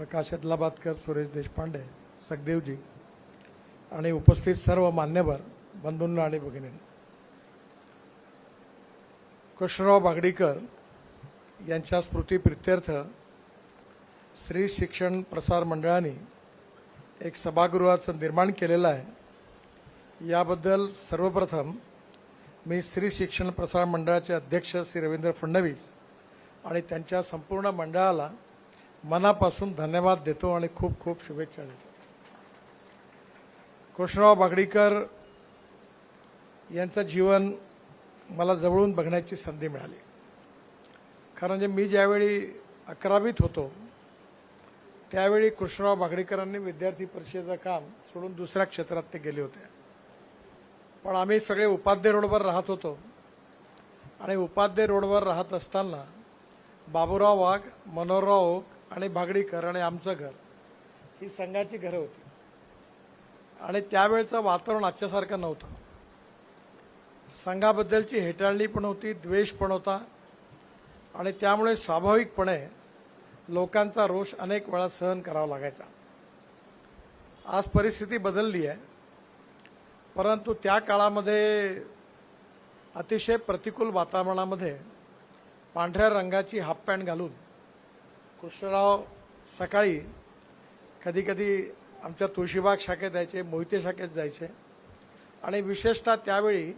प्रकाश अदलाबादकर सुरेश देशपांडे सखदेवजी आणि उपस्थित सर्व मान्यवर बंधूंना आणि भगिनींना. कृष्णराव बागडीकर यांच्या स्मृतीप्रित्यर्थ स्त्री शिक्षण प्रसार मंडळाने एक सभागृहाचं निर्माण केलेलं आहे. याबद्दल सर्वप्रथम मी स्त्री शिक्षण प्रसार मंडळाचे अध्यक्ष श्री रवींद्र फडणवीस आणि त्यांच्या संपूर्ण मंडळाला मनापासून धन्यवाद देतो आणि खूप खूप शुभेच्छा देतो. कृष्णराव बागडीकर यांचं जीवन मला जवळून बघण्याची संधी मिळाली. खरं म्हणजे मी ज्यावेळी अकरावीत होतो त्यावेळी कृष्णराव बागडीकरांनी विद्यार्थी परिषदेचं काम सोडून दुसऱ्या क्षेत्रात ते गेले होते. पण आम्ही सगळे उपाध्ये रोडवर राहत होतो आणि उपाध्ये रोडवर राहत असताना बाबूराव वाघ मनोहरराव ओक आणि बागडीकर आणि आमचं घर ही संघाची घरं होती. आणि त्यावेळचं वातावरण आजच्यासारखं नव्हतं. संघाबद्दलची हेटाळणी पण होती द्वेष पण होता. आणि त्यामुळे स्वाभाविकपणे लोकांचा रोष अनेक वेळा सहन करावा लागायचा. आज परिस्थिती बदलली आहे. परंतु त्या काळामध्ये अतिशय प्रतिकूल वातावरणामध्ये पांढऱ्या रंगाची हाफ पॅन्ट घालून कृष्णराव सकाळी कधीकधी आमच्या तुळशीबाग शाखेत जायचे मोहिते शाखेत जायचे. आणि विशेषतः त्यावेळी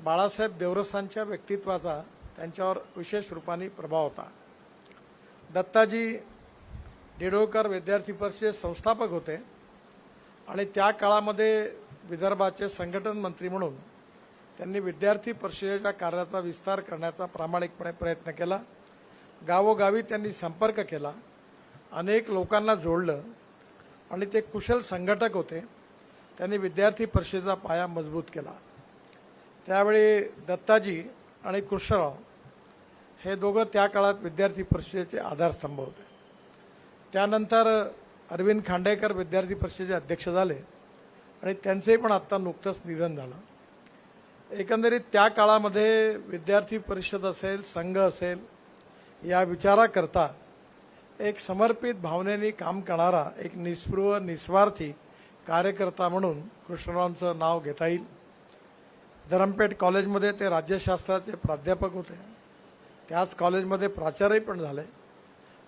बाळासाहेब देवरसांच्या व्यक्तित्वाचा त्यांच्यावर विशेष रूपाने प्रभाव होता. दत्ताजी डेडोळकर विद्यार्थी परिषद संस्थापक होते. आणि त्या काळामध्ये विदर्भाचे संघटन मंत्री म्हणून त्यांनी विद्यार्थी परिषदेच्या कार्याचा विस्तार करण्याचा प्रामाणिकपणे प्रयत्न केला. गावोगावी त्यांनी संपर्क केला. अनेक लोकांना जोडलं. आणि ते कुशल संघटक होते. त्यांनी विद्यार्थी परिषदेचा पाया मजबूत केला. त्यावेळी दत्ताजी आणि कृष्णराव हे दोघं त्या काळात विद्यार्थी परिषदेचे आधारस्तंभ होते. त्यानंतर अरविंद खांडेकर विद्यार्थी परिषदेचे अध्यक्ष झाले. आणि त्यांचंही पण आत्ता नुकतंच निधन झालं. एकंदरीत त्या काळामध्ये विद्यार्थी परिषद असेल संघ असेल या विचाराकरता एक समर्पित भावनेने काम करणारा एक निस्पृह निस्वार्थी कार्यकर्ता म्हणून कृष्णरावांचं नाव घेता येईल. धरमपेठ कॉलेजमध्ये ते राज्यशास्त्राचे प्राध्यापक होते. त्याच कॉलेजमध्ये प्राचार्य पण झाले.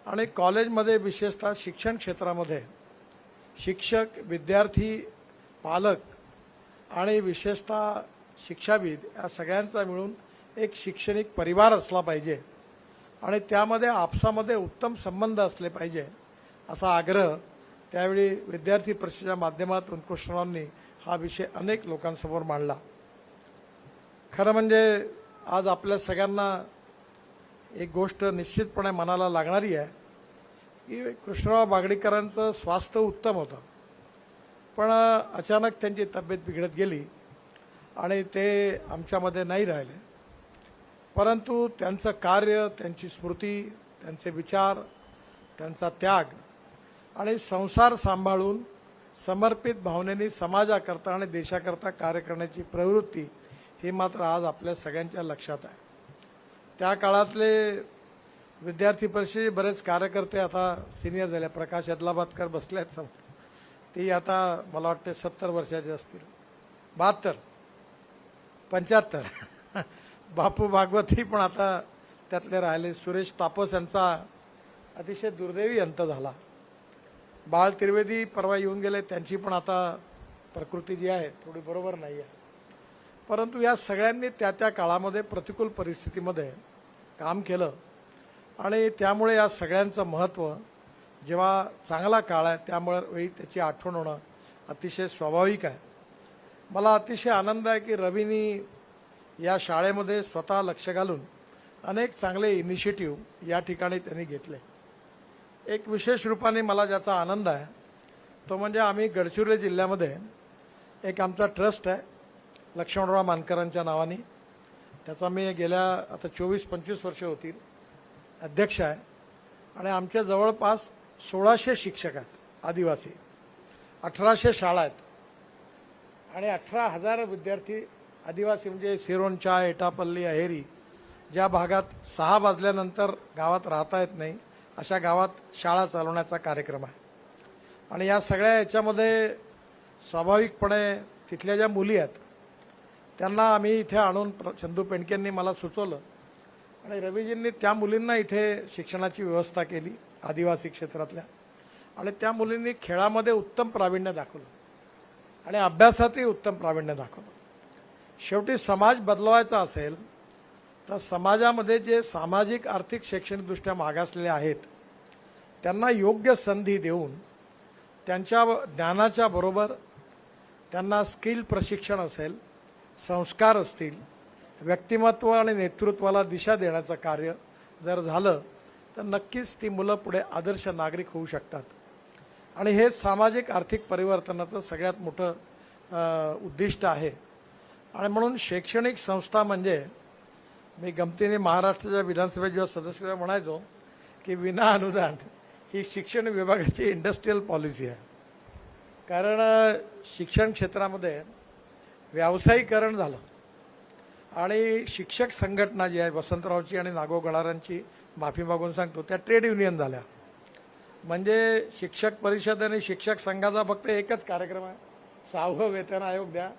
आणि कॉलेजमध्ये विशेषतः शिक्षण क्षेत्रामध्ये शिक्षक विद्यार्थी पालक आणि विशेषतः शिक्षाविद या सगळ्यांचा मिळून एक शैक्षणिक परिवार असला पाहिजे. आणि त्यामध्ये आपसामध्ये उत्तम संबंध असले पाहिजे असा आग्रह त्यावेळी विद्यार्थी परिषदेच्या माध्यमातून कृष्णरावांनी हा विषय अनेक लोकांसमोर मांडला. खरं म्हणजे आज आपल्या सगळ्यांना एक गोष्ट निश्चितपणे मनाला लागणारी आहे की कृष्णराव बागडीकरांचं स्वास्थ्य उत्तम होतं. पण अचानक त्यांची तब्येत बिघडत गेली आणि ते आमच्यामध्ये नाही राहिले. परंतु त्यांचं कार्य त्यांची स्मृती त्यांचे विचार त्यांचा त्याग आणि संसार सांभाळून समर्पित भावनेने समाजाकरता आणि देशाकरता कार्य करण्याची प्रवृत्ती ही मात्र आज आपल्या सगळ्यांच्या लक्षात आहे. त्या काळातले विद्यार्थी परिषदेचे बरेच कार्यकर्ते आता सिनियर झाले. प्रकाश अदलाबादकर बसले आहेत समोर. ते आता मला वाटते सत्तर वर्षाचे असतील. बहात्तर. पंच्याहत्तर. बापू भागवतही पण आता त्यातले राहिले. सुरेश तापस यांचा अतिशय दुर्दैवी अंत झाला. बाळ त्रिवेदी परवा येऊन गेले त्यांची पण आता प्रकृती जी आहे थोडी बरोबर नाही आहे. परंतु या सगळ्यांनी त्या त्या काळामध्ये प्रतिकूल परिस्थितीमध्ये काम केलं. आणि त्यामुळे या सगळ्यांचं महत्त्व जेव्हा चांगला काळ आहे त्यामुळे वेळी त्याची आठवण होणं अतिशय स्वाभाविक आहे. मला अतिशय आनंद आहे की रवीनी या शाळेमध्ये स्वतः लक्ष घालून अनेक चांगले इनिशिएटिव्ह या ठिकाणी त्यांनी घेतले. एक विशेष रूपाने मला ज्याचा आनंद आहे तो म्हणजे आम्ही गडचिरोली जिल्ह्यामध्ये एक आमचा ट्रस्ट आहे लक्ष्मणराव मानकरांच्या नावाने. त्याचा मी गेल्या आता चोवीस पंचवीस वर्ष होतील अध्यक्ष आहे. आणि आमच्या जवळपास सोळाशे शिक्षक आहेत आदिवासी. अठराशे शाळा आहेत. आणि अठरा हजार विद्यार्थी आदिवासी म्हणजे सिरोंचा एटापल्ली अहेरी ज्या भागात सहा वाजल्यानंतर गावात राहता येत नाही अशा गावात शाळा चालवण्याचा कार्यक्रम आहे. आणि या सगळ्या याच्यामध्ये स्वाभाविकपणे तिथल्या ज्या मुली आहेत त्यांना आम्ही इथे आणून प्र- चंदू पेंडकेंनी मला सुचवलं. आणि रवीजींनी त्या मुलींना इथे शिक्षणाची व्यवस्था केली आदिवासी क्षेत्रातल्या. आणि त्या मुलींनी खेळामध्ये उत्तम प्रावीण्य दाखवलं. आणि अभ्यासातही उत्तम प्रावीण्य दाखवलं. शेवटी समाज बदलवायचा असेल तर समाजामध्ये जे सामाजिक आर्थिक शैक्षणिकदृष्ट्या मागासलेले आहेत त्यांना योग्य संधी देऊन त्यांच्या ज्ञानाच्या बरोबर त्यांना स्किल प्रशिक्षण असेल संस्कार असतील व्यक्तिमत्व आणि नेतृत्वाला दिशा देण्याचं कार्य जर झालं तर नक्कीच ती मुलं पुढे आदर्श नागरिक होऊ शकतात. आणि हे सामाजिक आर्थिक परिवर्तनाचं सगळ्यात मोठं उद्दिष्ट आहे. आणि म्हणून शैक्षणिक संस्था म्हणजे मी गमतीने महाराष्ट्राच्या विधानसभेत जेव्हा सदस्य म्हणायचो की विना अनुदान ही शिक्षण विभागाची इंडस्ट्रीयल पॉलिसी आहे. कारण शिक्षण क्षेत्रामध्ये व्यावसायीकरण झालं. आणि शिक्षक संघटना जी आहे वसंतरावची आणि नागो गडारांची माफी मागून सांगतो त्या ट्रेड युनियन झाल्या. म्हणजे शिक्षक परिषद आणि शिक्षक संघाचा फक्त एकच कार्यक्रम आहे. सहावं वेतन आयोग द्या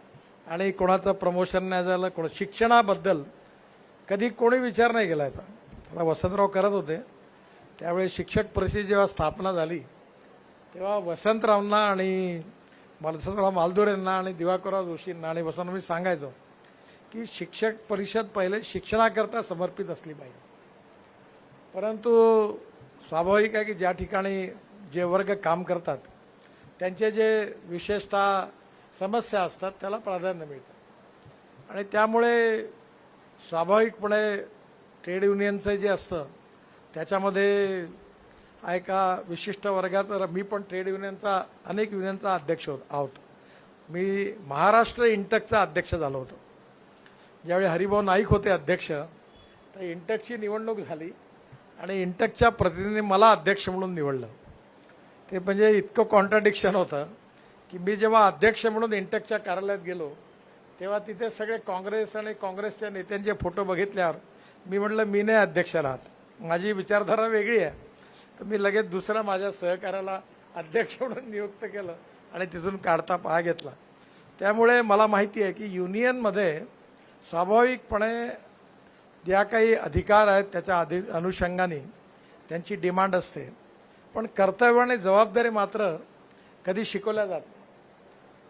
आणि कोणाचं प्रमोशन नाही झालं कोण शिक्षणाबद्दल कधी कोणी विचार नाही केला याचा आता वसंतराव करत होते. त्यावेळी शिक्षक परिषद जेव्हा स्थापना झाली तेव्हा वसंतरावांना आणि वसंतराव मालदोरेंना आणि दिवाकरराव जोशींना आणि वसंत मी सांगायचो की शिक्षक परिषद पहिले शिक्षणाकरता समर्पित असली पाहिजे. परंतु स्वाभाविक आहे की ज्या ठिकाणी जे वर्ग काम करतात त्यांचे जे विशेषतः समस्या असतात त्याला प्राधान्य मिळतं. आणि त्यामुळे स्वाभाविकपणे ट्रेड युनियनचं जे असतं त्याच्यामध्ये एका विशिष्ट वर्गाचा मी पण ट्रेड युनियनचा अनेक युनियनचा अध्यक्ष होत आहोत. मी महाराष्ट्र इंटकचा अध्यक्ष झालो होतो. ज्यावेळी हरिभाऊ नाईक होते अध्यक्ष तर इंटकची निवडणूक झाली आणि इंटकच्या प्रतिनिधीने मला अध्यक्ष म्हणून निवडलं. ते म्हणजे इतकं कॉन्ट्राडिक्शन होतं. की मी जेव्हा अध्यक्ष म्हणून इंटकच्या कार्यालयात गेलो तेव्हा तिथे सगळे काँग्रेस आणि काँग्रेसच्या नेत्यांचे फोटो बघितल्यावर मी म्हटलं मी नाही अध्यक्ष राहत. माझी विचारधारा वेगळी आहे. तर मी लगेच दुसरा माझ्या सहकार्याला अध्यक्ष म्हणून नियुक्त केलं आणि तिथून काढता पाय घेतला. त्यामुळे मला माहिती आहे की युनियनमध्ये स्वाभाविकपणे ज्या काही अधिकार आहेत त्याच्या अधि अनुषंगाने त्यांची डिमांड असते. पण कर्तव्य आणि जबाबदारी मात्र कधी शिकवल्या जात नाही.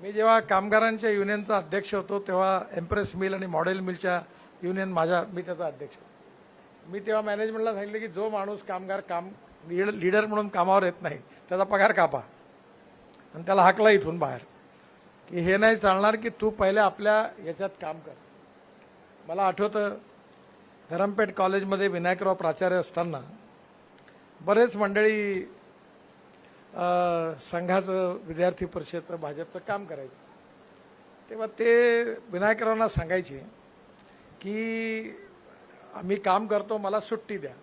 मी जेव्हा कामगारांच्या युनियनचा अध्यक्ष होतो तेव्हा एम्प्रेस मिल आणि मॉडेल मिलच्या युनियन माझ्या मी त्याचा अध्यक्ष होतो. मी तेव्हा मॅनेजमेंटला सांगितलं की जो माणूस कामगार काम लीड लीडर म्हणून कामावर येत नाही त्याचा पगार कापा. आणि त्याला हाकला इथून बाहेर. की हे नाही चालणार की तू पहिले आपल्या याच्यात काम कर. मला आठवतं धरमपेठ कॉलेजमध्ये विनायकराव प्राचार्य असताना बरेच मंडळी संघाचं विद्यार्थी परिषदचं भाजपचं काम करायचं. तेव्हा ते विनायकरावांना सांगायचे की आम्ही काम करतो मला सुट्टी द्या.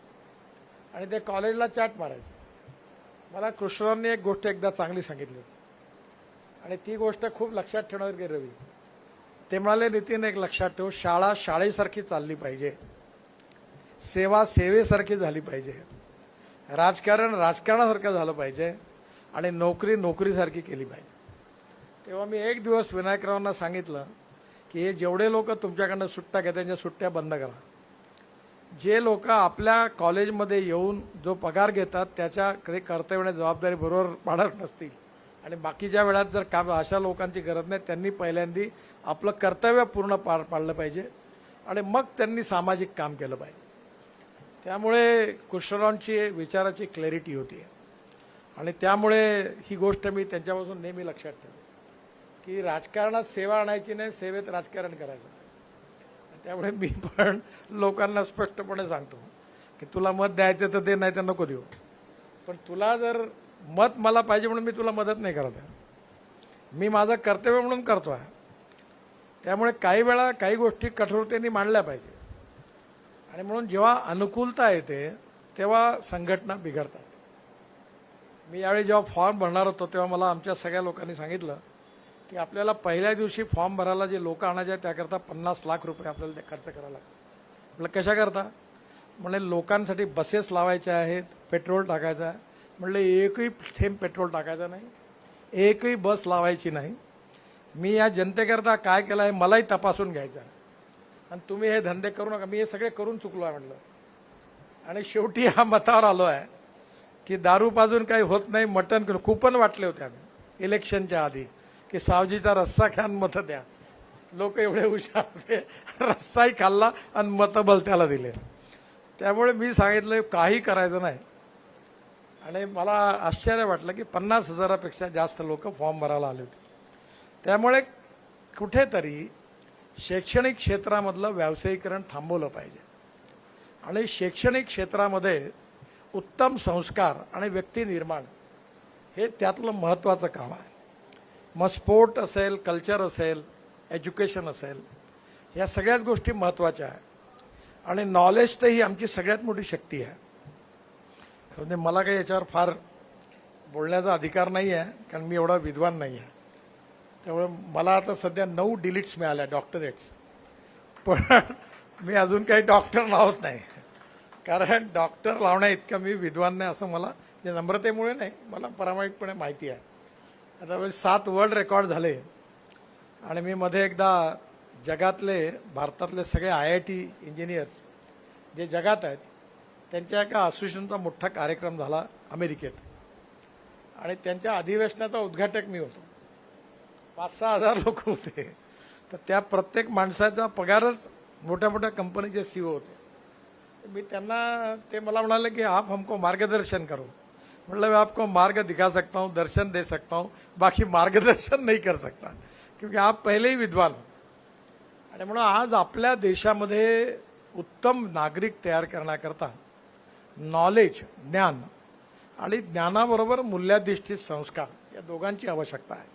आणि ते कॉलेजला चॅट मारायचे. मला कृष्णरावांनी एक गोष्ट एकदा चांगली सांगितली होती. आणि ती गोष्ट खूप लक्षात ठेवणार की रवी. ते म्हणाले नितीन एक लक्षात ठेव शाळा शाळेसारखी चालली पाहिजे. सेवा सेवेसारखी झाली पाहिजे. राजकारण राजकारणासारखं झालं पाहिजे. आणि नोकरी नोकरीसारखी केली पाहिजे. तेव्हा मी एक दिवस विनायकरावांना सांगितलं की हे जेवढे लोक तुमच्याकडनं सुट्ट्या घ्या त्यांच्या सुट्ट्या बंद करा. जे लोक आपल्या कॉलेजमध्ये येऊन जो पगार घेतात त्याच्या काही कर्तव्य आणि जबाबदारी बरोबर पाडत नसतील. आणि बाकीच्या वेळात जर काम अशा लोकांची गरज नाही त्यांनी पहिल्यांदी आपलं कर्तव्य पूर्ण पार पाडलं पाहिजे आणि मग त्यांनी सामाजिक काम केलं पाहिजे. त्यामुळे कृष्णरावांची विचाराची क्लॅरिटी होती. आणि त्यामुळे ही गोष्ट मी त्यांच्यापासून नेहमी लक्षात ठेवतो. की राजकारणात सेवा आणायची नाही सेवेत राजकारण करायचं. त्यामुळे मी पण लोकांना स्पष्टपणे सांगतो की तुला मत द्यायचं तर दे नाही तर नको देऊ. पण तुला जर मत मला पाहिजे म्हणून मी तुला मदत नाही करत आहे. मी माझं कर्तव्य म्हणून करतो आहे. त्यामुळे काही वेळा काही गोष्टी कठोरतेने मांडल्या पाहिजे. आणि म्हणून जेव्हा अनुकूलता येते तेव्हा संघटना बिघडतात. मी यावेळी जेव्हा फॉर्म भरणार होतो तेव्हा मला आमच्या सगळ्या लोकांनी सांगितलं की आपल्याला पहिल्या दिवशी फॉर्म भरायला जे लोक आणायचे आहेत त्याकरता पन्नास लाख रुपये आपल्याला ते खर्च करायला लागतात. म्हटलं कशाकरता म्हणजे लोकांसाठी बसेस लावायच्या आहेत पेट्रोल टाकायचं आहे. म्हणलं एकही थेंब पेट्रोल टाकायचा नाही एकही बस लावायची नाही. मी या जनतेकरता काय केलं आहे मलाही तपासून घ्यायचं आहे. आणि तुम्ही हे धंदे करू नका मी हे सगळे करून चुकलो आहे म्हटलं. आणि शेवटी ह्या मतावर आलो आहे की दारू पाजून काही होत नाही मटण करून. कुपन वाटले होते आम्ही. इलेक्शनच्या आधी. की सावजीचा रस्सा खान मतं द्या. लोक एवढे हुशार होते. रस्साही खाल्ला आणि मतं बलत्याला दिले. त्यामुळे मी सांगितलं काही करायचं नाही. आणि मला आश्चर्य वाटलं की पन्नास हजारापेक्षा जास्त लोक फॉर्म भरायला आले होते. त्यामुळे कुठेतरी शैक्षणिक क्षेत्रामधलं व्यावसायीकरण थांबवलं पाहिजे. आणि शैक्षणिक क्षेत्रामध्ये उत्तम संस्कार आणि व्यक्ती निर्माण हे त्यातलं महत्त्वाचं काम आहे. मग स्पोर्ट असेल कल्चर असेल एज्युकेशन असेल या सगळ्याच गोष्टी महत्त्वाच्या आहे आणि नॉलेज तर ही आमची सगळ्यात मोठी शक्ती आहे. म्हणजे मला काही याच्यावर फार बोलण्याचा अधिकार नाही आहे कारण मी एवढा विद्वान नाही आहे. त्यामुळे मला आता सध्या नऊ डिलीट्स मिळाल्या डॉक्टरेट्स पण मी अजून काही डॉक्टर लावत नाही. कारण डॉक्टर लावण्या इतका मी विद्वान नाही असं मला जे नम्रतेमुळे नाही मला प्रामाणिकपणे माहिती आहे. आता सात वर्ल्ड रेकॉर्ड झाले आणि मी मध्ये एकदा जगातले भारतातले सगळे आय आय टी इंजिनियर्स जे जगात आहेत त्यांच्या एका असोसिएशनचा मोठा कार्यक्रम झाला अमेरिकेत. आणि त्यांच्या अधिवेशनाचा उद्घाटक मी होतो. पाच सहा हजार लोक होते. तर त्या प्रत्येक माणसाचा पगारच मोठ्या मोठ्या कंपनीचे सीओ होते. मी त्यांना ते मला म्हणाले की आप हमको मार्गदर्शन करो. मतलब मैं आपको मार्ग दिखा सकता हूँ दर्शन दे सकता हूँ बाकी मार्गदर्शन नहीं कर सकता क्योंकि आप पहिलेही विद्वान हो. आणि म्हणून आज आपल्या देशामध्ये उत्तम नागरिक तयार करण्याकरता नॉलेज ज्ञान आणि ज्ञानाबरोबर मूल्याधिष्ठित संस्कार या दोघांची आवश्यकता आहे.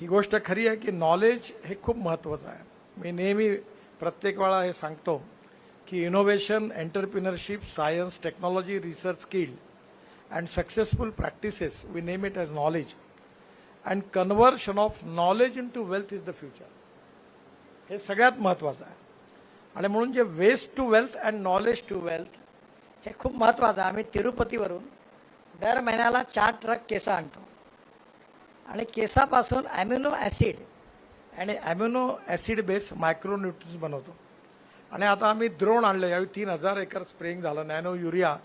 ही गोष्ट खरी आहे की नॉलेज हे खूप महत्त्वाचं आहे. मी नेहमी प्रत्येक वेळा हे सांगतो की innovation entrepreneurship science technology research skill and successful practices we name it as knowledge and conversion of knowledge into wealth is the future हे सगळ्यात महत्त्वाचं आहे. आणि म्हणून जे waste to wealth and knowledge to wealth हे खूप महत्त्वाचं आहे. आम्ही तिरुपतीवरून दर महिन्याला चार ट्रक केसं आणतो. आणि केसापासून ॲम्युनो ॲसिड आणि ॲम्युनो ॲसिड बेस मायक्रोन्युट्रिन्स बनवतो. आणि आता आम्ही द्रोण आणलं. यावेळी तीन हजार एकर स्प्रेइंग झालं नॅनो युरिया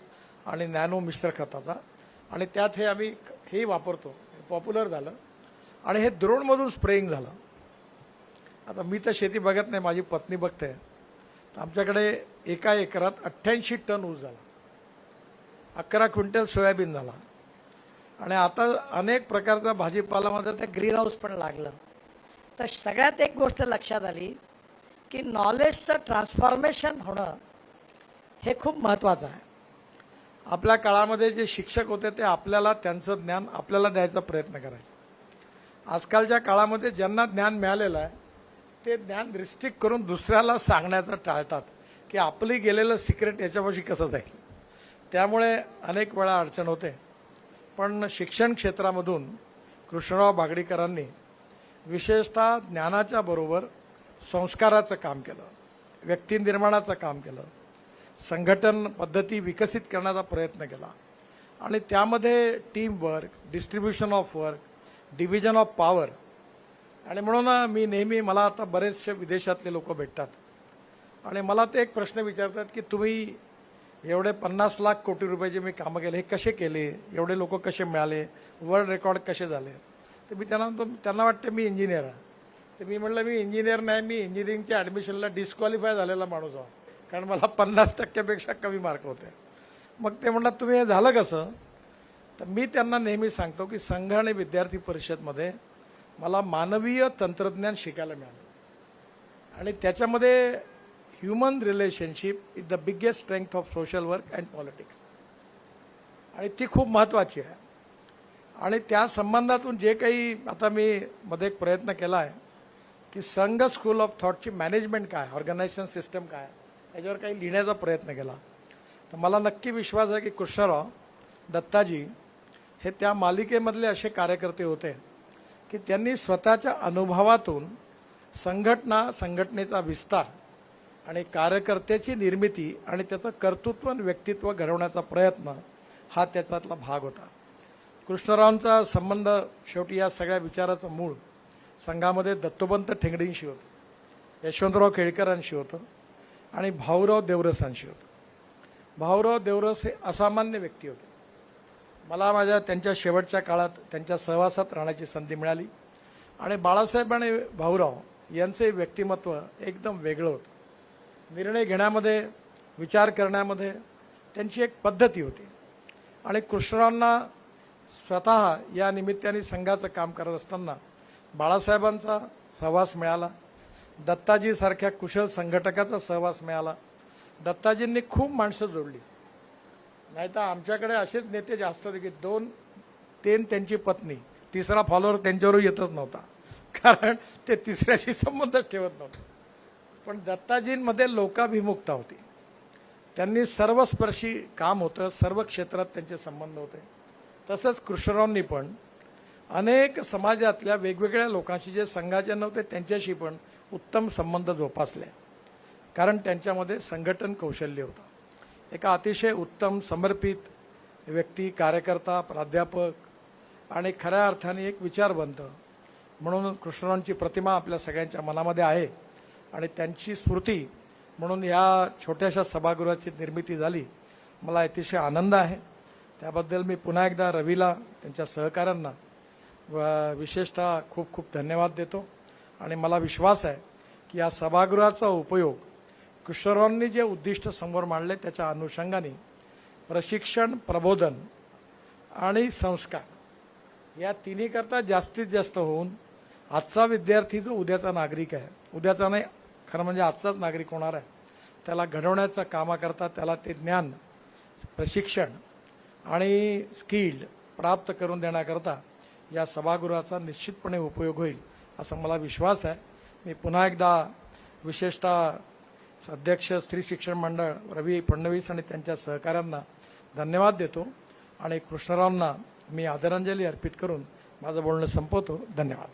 आणि नॅनो मिश्र खताचा. आणि त्यात हे आम्ही हे वापरतो. पॉप्युलर झालं. आणि हे द्रोणमधून स्प्रेइंग झालं. आता मी तर शेती बघत नाही माझी पत्नी बघते. तर आमच्याकडे एका एकरात अठ्ठ्याऐंशी टन ऊस झाला. अकरा क्विंटल सोयाबीन झाला. आणि आता अनेक प्रकारचा भाजीपालामध्ये त्या ग्रीन हाऊस पण लागलं. तर सगळ्यात एक गोष्ट लक्षात आली की नॉलेजचं ट्रान्सफॉर्मेशन होणं हे खूप महत्त्वाचं आहे. आपल्या काळामध्ये जे शिक्षक होते ते आपल्याला त्यांचं ज्ञान आपल्याला द्यायचा प्रयत्न करायचे. आजकालच्या काळामध्ये ज्यांना ज्ञान मिळालेलं आहे ते ज्ञान रिस्ट्रिक्ट करून दुसऱ्याला सांगण्याचं टाळतात की आपली गेलेलं सिक्रेट याच्यापाशी कसं जाईल. त्यामुळे अनेक वेळा अडचण होते. पण शिक्षण क्षेत्रामधून कृष्णराव बागडीकरांनी विशेषतः ज्ञानाच्या बरोबर संस्काराचं काम केलं व्यक्तिनिर्माणाचं काम केलं संघटन पद्धती विकसित करण्याचा प्रयत्न केला. आणि त्यामध्ये team work distribution of work division of power आणि म्हणून मी नेहमी मला आता बरेचसे विदेशातले लोक भेटतात. आणि मला ते एक प्रश्न विचारतात की तुम्ही एवढे पन्नास लाख कोटी रुपयाचे मी कामं केले हे कसे केले? एवढे लोक कसे मिळाले? वर्ल्ड रेकॉर्ड कसे झाले? तर मी त्यांना त्यांना वाटते मी इंजिनियर आहे. तर मी म्हटलं मी इंजिनियर नाही मी इंजिनिअरिंगच्या ॲडमिशनला डिस्क्वालिफाय झालेला माणूस आहे. कारण मला पन्नास टक्क्यापेक्षा कमी मार्क होते. मग ते म्हणतात तुम्ही हे झालं कसं? तर मी त्यांना नेहमी सांगतो की संघ आणि विद्यार्थी परिषदमध्ये मला मानवीय तंत्रज्ञान शिकायला मिळालं. आणि त्याच्यामध्ये human relationship is the biggest strength of social work and politics आणि ती खूप महत्त्वाची आहे. आणि त्या संबंधातून जे काही आता मी मध्ये एक प्रयत्न केला आहे की संघ स्कूल ऑफ थॉटची मॅनेजमेंट काय ऑर्गनायझेशन सिस्टम काय याच्यावर काही लिहिण्याचा प्रयत्न केला. तर मला नक्की विश्वास आहे की कृष्णराव दत्ताजी हे त्या मालिकेमधले असे कार्यकर्ते होते की त्यांनी स्वतःच्या अनुभवातून संघटना संघटनेचा विस्तार आणि कार्यकर्त्याची निर्मिती आणि त्याचं कर्तृत्व व्यक्तित्व घडवण्याचा प्रयत्न हा त्याच्यातला भाग होता. कृष्णरावांचा संबंध शेवटी या सगळ्या विचाराचं मूळ संघामध्ये दत्तोपंत ठेंगडींशी होतं यशवंतराव केळकरांशी होतं आणि भाऊराव देवरसांशी होतं. भाऊराव देवरस हे असामान्य व्यक्ती होते. मला माझ्या त्यांच्या शेवटच्या काळात त्यांच्या सहवासात राहण्याची संधी मिळाली आणि बाळासाहेब आणि भाऊराव यांचे व्यक्तिमत्व एकदम वेगळं होतं. निर्णय घेण्यामध्ये विचार करण्यामध्ये त्यांची एक पद्धती होती आणि कृष्णरावांना स्वतः या निमित्ताने संघाचं काम करत असताना बाळासाहेबांचा सहवास मिळाला. दत्ताजीसारख्या कुशल संघटकाचा सहवास मिळाला. दत्ताजींनी खूप माणसं जोडली. नाही तर आमच्याकडे असेच नेते जास्त होते की दोन तीन त्यांची पत्नी तिसरा फॉलोअर त्यांच्यावर येतच नव्हता. कारण ते तिसऱ्याशी संबंधच ठेवत नव्हते. पण दत्ताजींमध्ये लोकाभिमुखता होती. त्यांनी सर्वस्पर्शी काम होतं सर्व क्षेत्रात त्यांचे संबंध होते. तसंच कृष्णरावांनी पण अनेक समाजातल्या वेगवेगळ्या लोकांशी जे संघाचे नव्हते त्यांच्याशी पण उत्तम संबंध जोपासले. कारण त्यांच्यामध्ये संघटन कौशल्य होतं. एका अतिशय उत्तम समर्पित व्यक्ती कार्यकर्ता प्राध्यापक आणि खऱ्या अर्थाने एक विचारवंत. म्हणून कृष्णरावांची प्रतिमा आपल्या सगळ्यांच्या मनामध्ये आहे आणि त्यांची स्मृती म्हणून या छोट्याशा सभागृहाची निर्मिती झाली. मला अतिशय आनंद आहे. त्याबद्दल मी पुन्हा एकदा रवीला त्यांच्या सहकाऱ्यांना विशेषतः खूप खूप धन्यवाद देतो. आणि मला विश्वास आहे की या सभागृहाचा उपयोग किशोरांनी जे उद्दिष्ट समोर मांडले त्याच्या अनुषंगाने प्रशिक्षण प्रबोधन आणि संस्कार या तिन्हीकरता जास्तीत जास्त होऊन आजचा विद्यार्थी जो उद्याचा नागरिक आहे उद्याचा नाही खरं म्हणजे आजचाच नागरिक होणार आहे त्याला घडवण्याचं कामाकरता त्याला ते ज्ञान प्रशिक्षण आणि स्किल्ड प्राप्त करून देण्याकरता या सभागृहाचा निश्चितपणे उपयोग होईल असा मला विश्वास आहे. मी पुन्हा एकदा विशेषतः अध्यक्ष स्त्री शिक्षण मंडळ रवी फडणवीस आणि त्यांच्या सहकाऱ्यांना धन्यवाद देतो आणि कृष्णरावांना मी आदरांजली अर्पित करून माझं बोलणं संपवतो. धन्यवाद.